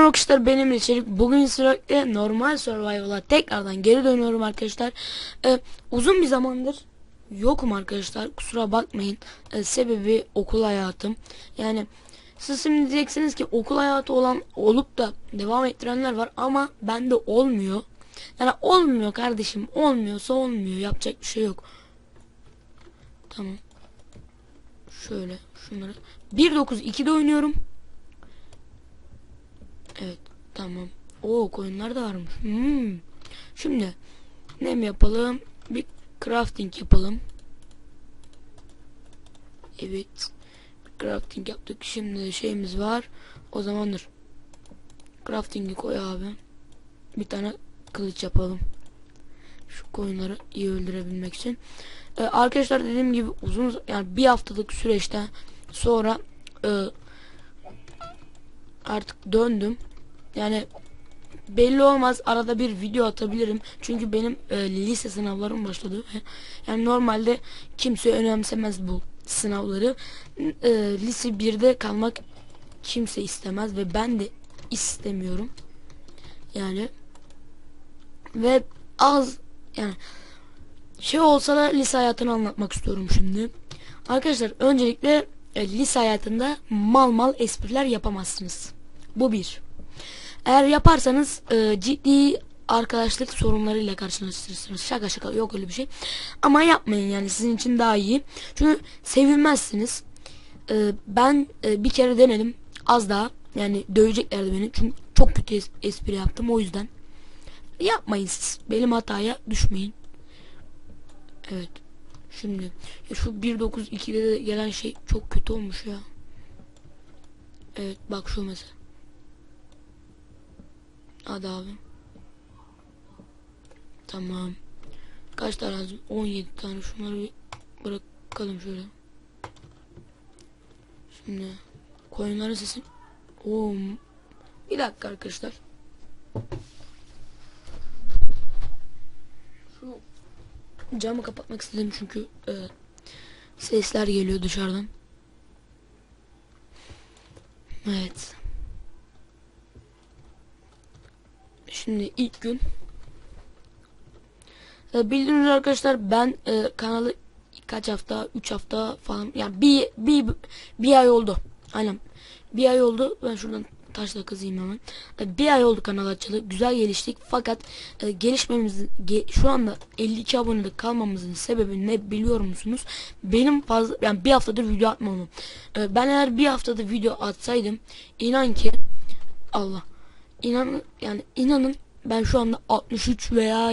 Selam arkadaşlar benim içerik. Bugün sürekli normal survival'a tekrardan geri dönüyorum arkadaşlar. Ee, uzun bir zamandır yokum arkadaşlar. Kusura bakmayın. Ee, sebebi okul hayatım. Yani siz şimdi diyeceksiniz ki okul hayatı olan olup da devam ettirenler var ama bende olmuyor. Yani olmuyor kardeşim. Olmuyorsa olmuyor. Yapacak bir şey yok. Tamam. Şöyle şunları. 1.9.2'de oynuyorum. Evet tamam. O koyunlar da varmış. Hmm. Şimdi ne yapalım? Bir crafting yapalım. Evet. Crafting yaptık. Şimdi şeyimiz var. O zamandır. Crafting'i koy abi. Bir tane kılıç yapalım. Şu koyunları iyi öldürebilmek için. Ee, arkadaşlar dediğim gibi uzun yani bir haftalık süreçten sonra e, artık döndüm. Yani belli olmaz arada bir video atabilirim. Çünkü benim e, lise sınavlarım başladı. Yani normalde kimse önemsemez bu sınavları. E, lise 1'de kalmak kimse istemez ve ben de istemiyorum. Yani ve az yani şey olsa da lise hayatını anlatmak istiyorum şimdi. Arkadaşlar öncelikle e, lise hayatında mal mal espriler yapamazsınız. Bu bir. Eğer yaparsanız e, ciddi arkadaşlık sorunlarıyla karşılaşırsınız. Şaka şaka yok öyle bir şey. Ama yapmayın yani sizin için daha iyi. Çünkü sevilmezsiniz. E, ben e, bir kere denedim. Az daha yani döveceklerdi beni. Çünkü çok kötü es espri yaptım o yüzden. Yapmayın siz. Benim hataya düşmeyin. Evet. Şimdi şu 1.9.2'de de gelen şey çok kötü olmuş ya. Evet bak şu mesela. Hadi abi. Tamam. Kaç tane lazım? 17 tane. Şunları bırakalım şöyle. Şimdi koyunların sesi. Oo. Bir dakika arkadaşlar. Şu camı kapatmak istedim çünkü e, sesler geliyor dışarıdan. Evet. Şimdi ilk gün. E, bildiğiniz arkadaşlar ben e, kanalı kaç hafta? 3 hafta falan. Yani bir, bir bir ay oldu. Aynen. Bir ay oldu. Ben şuradan taşla kazıyım hemen. E, bir ay oldu kanal açılı güzel geliştik. Fakat e, gelişmemiz ge, şu anda 52 abonede kalmamızın sebebi ne biliyor musunuz? Benim fazla yani bir haftadır video atmamam. E, ben eğer bir haftada video atsaydım inan ki Allah İnan yani inanın ben şu anda 63 veya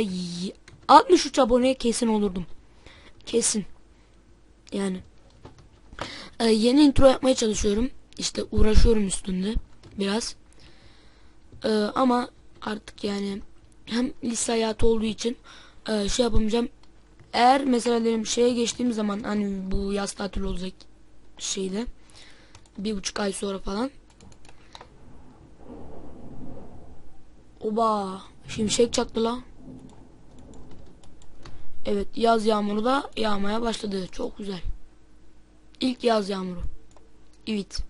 63 aboneye kesin olurdum. Kesin. Yani ee, yeni intro yapmaya çalışıyorum. İşte uğraşıyorum üstünde biraz. Ee, ama artık yani hem lise hayatı olduğu için e, şey yapamayacağım. Eğer mesela benim şeye geçtiğim zaman hani bu yaz tatil olacak şeyde bir buçuk ay sonra falan Oba şimşek çaktı la. Evet yaz yağmuru da yağmaya başladı. Çok güzel. İlk yaz yağmuru. Evet.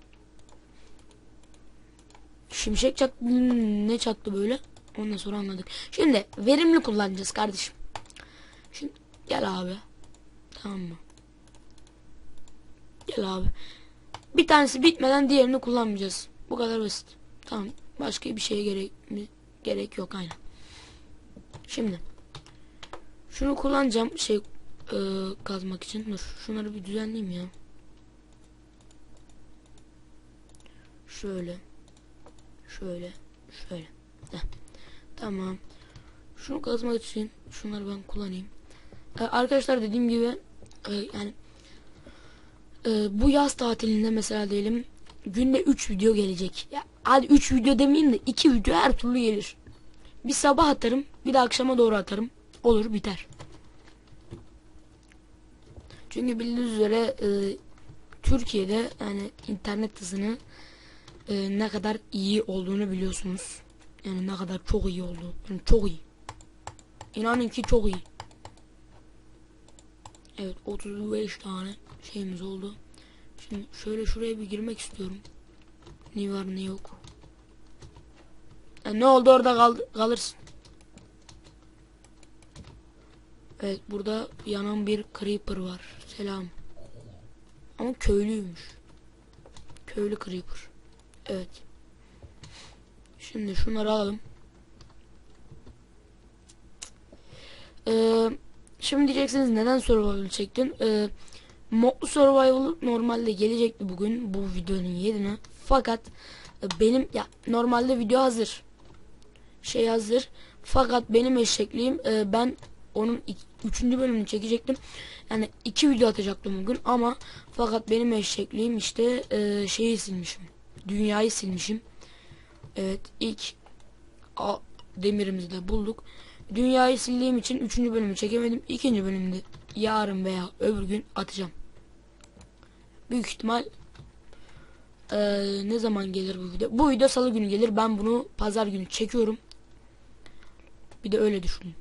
Şimşek çaktı. Ne çaktı böyle? Ondan sonra anladık. Şimdi verimli kullanacağız kardeşim. Şimdi gel abi. Tamam mı? Gel abi. Bir tanesi bitmeden diğerini kullanmayacağız. Bu kadar basit. Tamam. Başka bir şeye gerek? Gerek yok aynen. Şimdi şunu kullanacağım şey e, kazmak için. Dur şunları bir düzenleyeyim ya. Şöyle. Şöyle. Şöyle. Heh. Tamam. Şunu kazmak için şunları ben kullanayım. Ee, arkadaşlar dediğim gibi e, yani e, bu yaz tatilinde mesela diyelim günde 3 video gelecek. Ya hadi 3 video demeyeyim de 2 video her türlü gelir. Bir sabah atarım, bir de akşama doğru atarım. Olur biter. Çünkü bildiğiniz üzere e, Türkiye'de yani internet hızını e, ne kadar iyi olduğunu biliyorsunuz. Yani ne kadar çok iyi oldu. Yani çok iyi. İnanın ki çok iyi. Evet 35 tane şeyimiz oldu. Şimdi şöyle şuraya bir girmek istiyorum. Ne var ne yok. Ha, ne oldu orada kal kalırsın. Evet burada yanan bir creeper var. Selam. Ama köylüymüş. Köylü creeper. Evet. Şimdi şunları alalım. Ee, şimdi diyeceksiniz neden survival çektin? Ee, modlu survival normalde gelecekti bugün bu videonun yerine. Fakat e, benim ya normalde video hazır. Şey hazır. Fakat benim eşekliğim e, ben onun üçüncü bölümünü çekecektim. Yani iki video atacaktım bugün ama fakat benim eşekliğim işte e, şeyi silmişim. Dünyayı silmişim. Evet ilk a, demirimizi de bulduk. Dünyayı sildiğim için üçüncü bölümü çekemedim. İkinci bölümde yarın veya öbür gün atacağım. Büyük ihtimal e, ne zaman gelir bu video? Bu video salı günü gelir. Ben bunu pazar günü çekiyorum. Bir de öyle düşünün.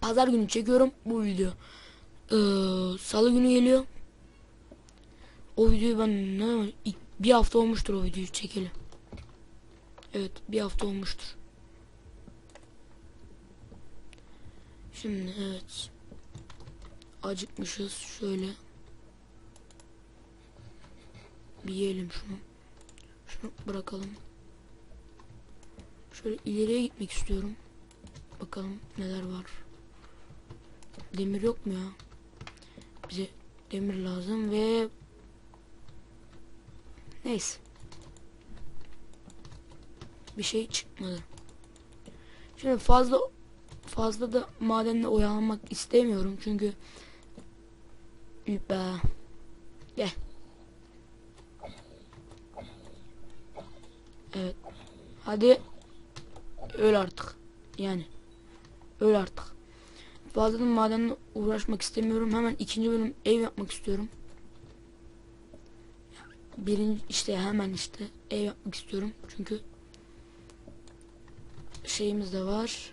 Pazar günü çekiyorum bu video. Ee, salı günü geliyor. O videoyu ben ne bir hafta olmuştur o videoyu çekeli. Evet bir hafta olmuştur. Şimdi evet. Acıkmışız şöyle. Bir yiyelim şunu. Şunu bırakalım. Şöyle ileriye gitmek istiyorum. Bakalım neler var. Demir yok mu ya? Bize demir lazım ve neyse. Bir şey çıkmadı. Şimdi fazla fazla da madenle oyalanmak istemiyorum çünkü be. Gel. Evet. Hadi öl artık. Yani öl artık. Da madenle uğraşmak istemiyorum. Hemen ikinci bölüm ev yapmak istiyorum. Birinci işte hemen işte ev yapmak istiyorum. Çünkü şeyimiz de var.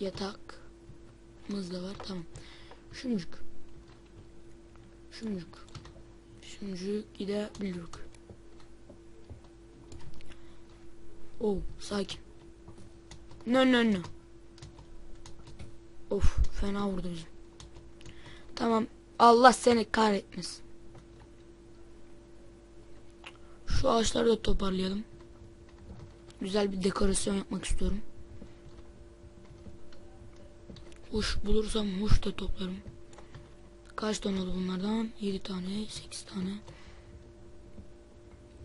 Yatakımız da var. Tamam. Şuncuk. Şuncuk. Şuncuk gidebilirük. Oh sakin. No no no. Of fena vurdu bizi. Tamam. Allah seni kahretmesin. Şu ağaçları da toparlayalım. Güzel bir dekorasyon yapmak istiyorum. Huş bulursam huş da toplarım. Kaç tane oldu bunlardan? 7 tane, 8 tane.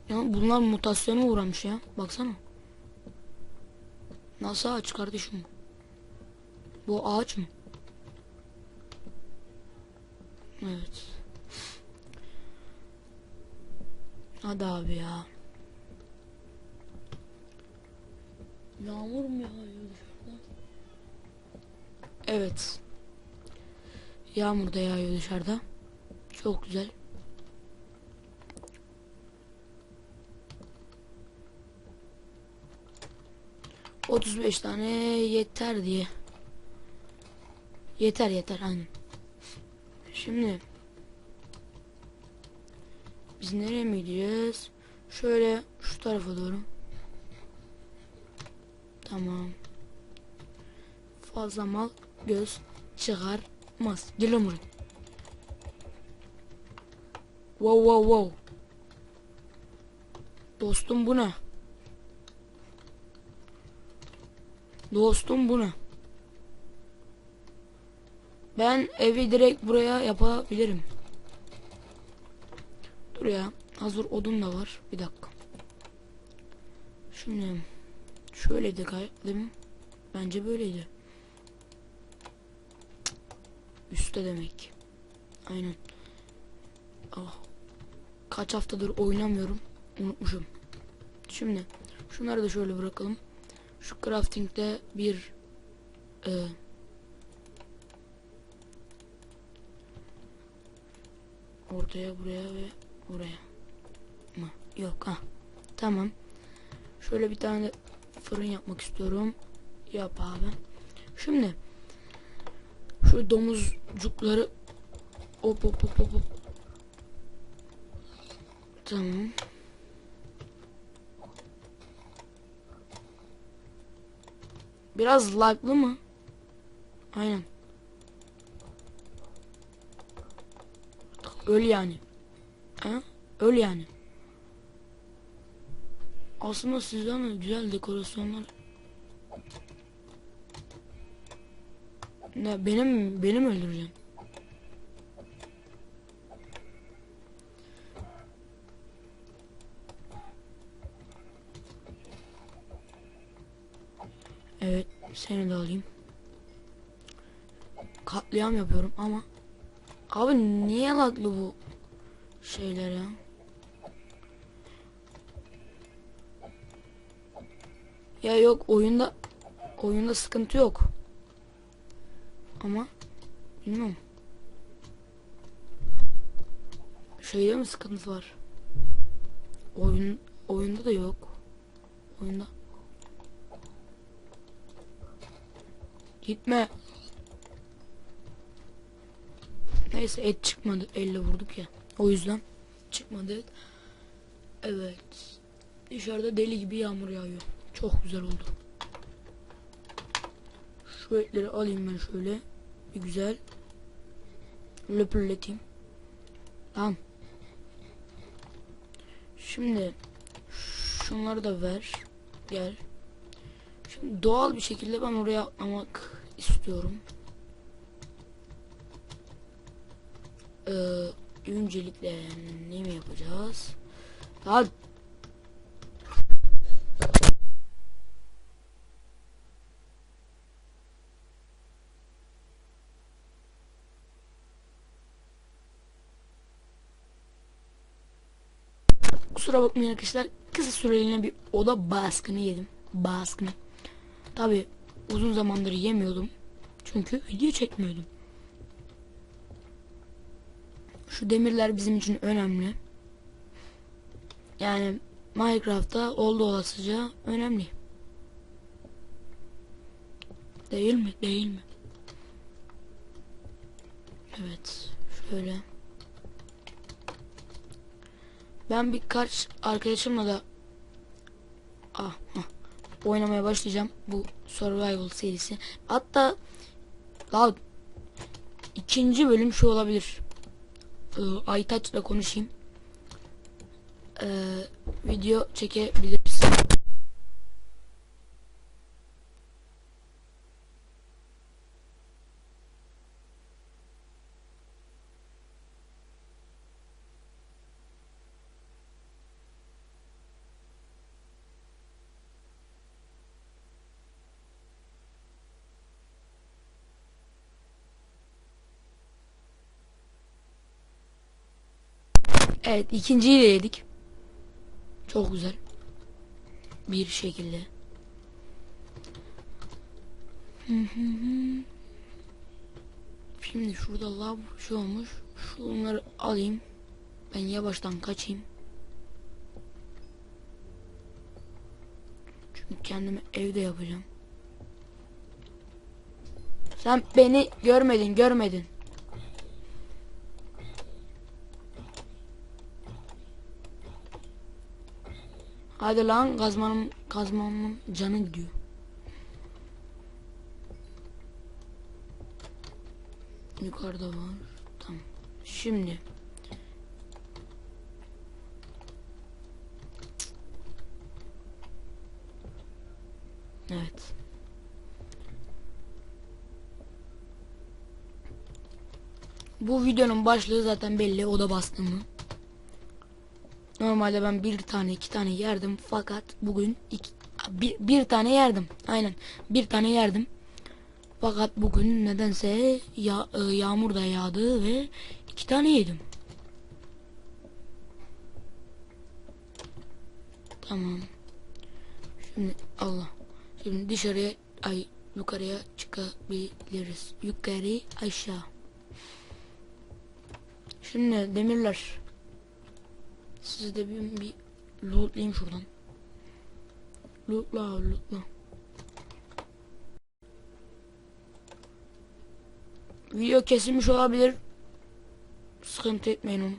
Ya bunlar mutasyona uğramış ya. Baksana. Nasıl ağaç kardeşim? Bu ağaç mı? Evet. Hadi abi ya. Yağmur mu yağıyor dışarıda? Evet. Yağmur da yağıyor dışarıda. Çok güzel. Otuz beş tane yeter diye. Yeter yeter aynen. Şimdi biz nereye mi gideceğiz? Şöyle şu tarafa doğru. Tamam. Fazla mal göz çıkarmaz. Gel lan buraya. Wow wow wow. Dostum bu ne? Dostum bu ne? Ben evi direkt buraya yapabilirim. Dur ya. Hazır odun da var. Bir dakika. Şimdi şöyleydi gayet Bence böyleydi. Üste demek. Aynen. Ah. Kaç haftadır oynamıyorum. Unutmuşum. Şimdi şunları da şöyle bırakalım. Şu crafting'de bir e, ortaya buraya ve buraya mı? Yok ha. Tamam. Şöyle bir tane fırın yapmak istiyorum. Yap abi. Şimdi şu domuzcukları hop hop hop hop. Tamam. Biraz laglı mı? Aynen. Öl yani. Ha? Öl yani. Aslında sizden de güzel dekorasyonlar. Ne benim benim öldüreceğim. Seni de alayım. Katliam yapıyorum ama abi niye laglı bu şeyler ya? Ya yok oyunda oyunda sıkıntı yok. Ama bilmiyorum. Şeyde mi sıkıntı var? Oyun oyunda da yok. Oyunda Gitme. Neyse et çıkmadı. Elle vurduk ya. O yüzden çıkmadı et. Evet. Dışarıda deli gibi yağmur yağıyor. Çok güzel oldu. Şu etleri alayım ben şöyle. Bir güzel. Löpürleteyim. Tamam. Şimdi şunları da ver. Gel. Şimdi doğal bir şekilde ben oraya atlamak istiyorum. Ee, öncelikle ne mi yapacağız? Daha Kusura bakmayın arkadaşlar. Kısa süreliğine bir oda baskını yedim. Baskını. Tabi uzun zamandır yemiyordum. Çünkü video çekmiyordum. Şu demirler bizim için önemli. Yani Minecraft'ta oldu olasıca önemli. Değil mi? Değil mi? Evet. Şöyle. Ben birkaç arkadaşımla da ah, ah, oynamaya başlayacağım bu survival serisi. Hatta daha ikinci bölüm şu olabilir. Ee, Aytaç'la konuşayım. Ee, video çekebiliriz. Evet ikinciyi de yedik. Çok güzel. Bir şekilde. Şimdi şurada lav şey olmuş. Şunları alayım. Ben yavaştan kaçayım. Çünkü kendimi evde yapacağım. Sen beni görmedin görmedin. Hadi lan kazmanın kazmamın canı gidiyor. Yukarıda var. Tamam. Şimdi Evet. Bu videonun başlığı zaten belli. O da bastığımı. Normalde ben bir tane iki tane yerdim fakat bugün iki, bir, bir tane yerdim. Aynen bir tane yerdim. Fakat bugün nedense ya, e, yağmur da yağdı ve iki tane yedim. Tamam. Şimdi Allah. Şimdi dışarıya ay yukarıya çıkabiliriz. Yukarı aşağı. Şimdi demirler. Sizi de bir, bir lootlayayım şuradan. Lootla lootla. Video kesilmiş olabilir. Sıkıntı etmeyin onu.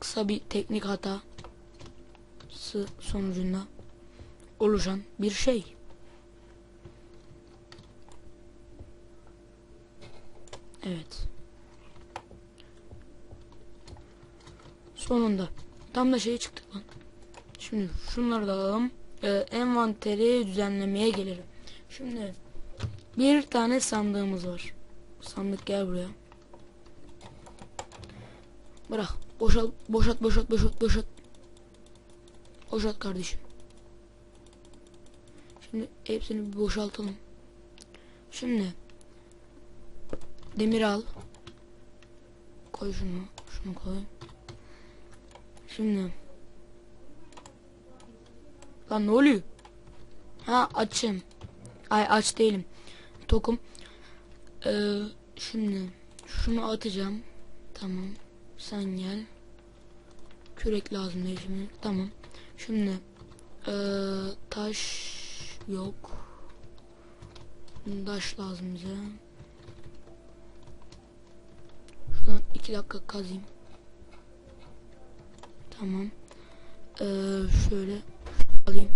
Kısa bir teknik hata sonucunda oluşan bir şey. Evet. Sonunda. Tam da şey çıktık lan. Şimdi şunları da alalım. Ee, envanteri düzenlemeye gelelim. Şimdi bir tane sandığımız var. Sandık gel buraya. Bırak. Boşalt, boşalt, boşalt, boşalt, boşalt. Boşalt kardeşim. Şimdi hepsini bir boşaltalım. Şimdi demir al. Koy şunu, şunu koy. Şimdi Lan ne oluyor? Ha açım. Ay aç değilim. Tokum. Ee, şimdi şunu atacağım. Tamam. Sen gel. Kürek lazım şimdi. Tamam. Şimdi ee, taş yok. Taş lazım bize. Şuradan iki dakika kazayım. Tamam. Ee, şöyle alayım.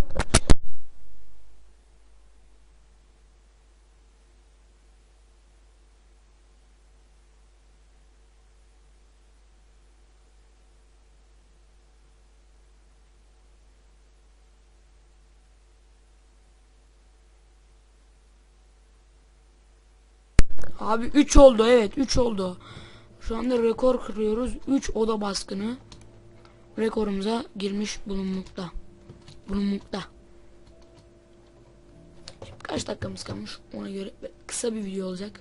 Abi 3 oldu evet 3 oldu. Şu anda rekor kırıyoruz. 3 oda baskını rekorumuza girmiş bulunmakta. Bulunmakta. Şimdi kaç dakikamız kalmış ona göre kısa bir video olacak.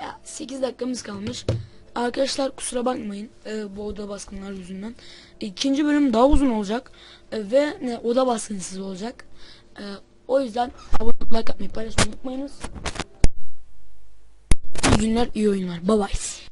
Ya 8 dakikamız kalmış. Arkadaşlar kusura bakmayın e, bu oda baskınlar yüzünden. İkinci bölüm daha uzun olacak e, ve ne, oda baskınsız olacak. E, o yüzden abone like atmayı paylaşmayı unutmayınız. İyi günler, iyi oyunlar. Bye bye.